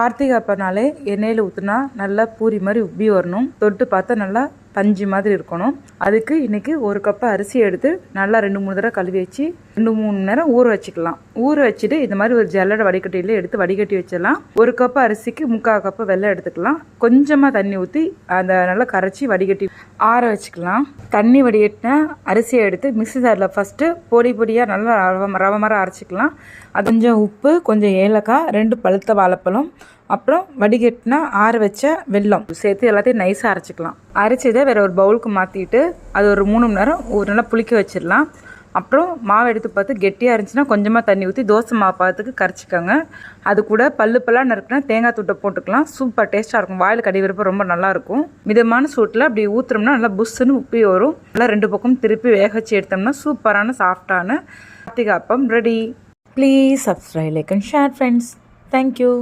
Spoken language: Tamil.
கார்த்திகை அப்பனாலே எண்ணெயில் ஊற்றுனா நல்லா பூரி மாதிரி உப்பி வரணும். தொட்டு பார்த்தா நல்லா பஞ்சு மாதிரி இருக்கணும். அதுக்கு இன்றைக்கி ஒரு கப்பு அரிசி எடுத்து நல்லா ரெண்டு மூணு தடவை கழுவி வச்சு ரெண்டு மூணு நேரம் ஊற வச்சுக்கலாம். ஊற வச்சுட்டு இந்த மாதிரி ஒரு ஜல்லடை வடிகட்டியில் எடுத்து வடிகட்டி வச்சிடலாம். ஒரு கப்பு அரிசிக்கு முக்கால் கப்பு வெள்ளம் எடுத்துக்கலாம். கொஞ்சமாக தண்ணி ஊற்றி அந்த நல்லா கரைச்சி வடிகட்டி ஆற வச்சுக்கலாம். தண்ணி வடிகட்டின அரிசியை எடுத்து மிக்சி ஜாரில் ஃபஸ்ட்டு பொடி பொடியாக நல்லா ரவ ரவ மரம் அரைச்சிக்கலாம். அது கொஞ்சம் உப்பு கொஞ்சம் ஏலக்காய் ரெண்டு பழுத்த வாழைப்பழம் அப்புறம் வடிகட்டினா ஆற வச்ச வெல்லம். சேர்த்து எல்லாத்தையும் நைஸாக அரைச்சிக்கலாம். அரைச்சதை வேறு ஒரு பவுலுக்கு மாற்றிட்டு அது ஒரு மூணு மணி நேரம் ஒரு நல்லா புளிக்க வச்சிடலாம். அப்புறம் மாவு எடுத்து பார்த்து கெட்டியாக இருந்துச்சுன்னா கொஞ்சமாக தண்ணி ஊற்றி தோசை மாவு பார்த்துக்கு கரைச்சிக்கோங்க. அது கூட பல்லு பல்லாக நறுக்குனா தேங்காய் துட்டை போட்டுக்கலாம். சூப்பர் டேஸ்ட்டாக இருக்கும். வாயில் கடி விருப்பம் ரொம்ப நல்லாயிருக்கும் மிதமான சூட்டில் அப்படி ஊற்றுறோம்னா நல்லா புஷ்ஷுன்னு உப்பி வரும். நல்லா ரெண்டு பக்கம் திருப்பி வேக வச்சு எடுத்தோம்னா சூப்பரான சாஃப்டான Karthigai appam ready please subscribe like and share friends thank you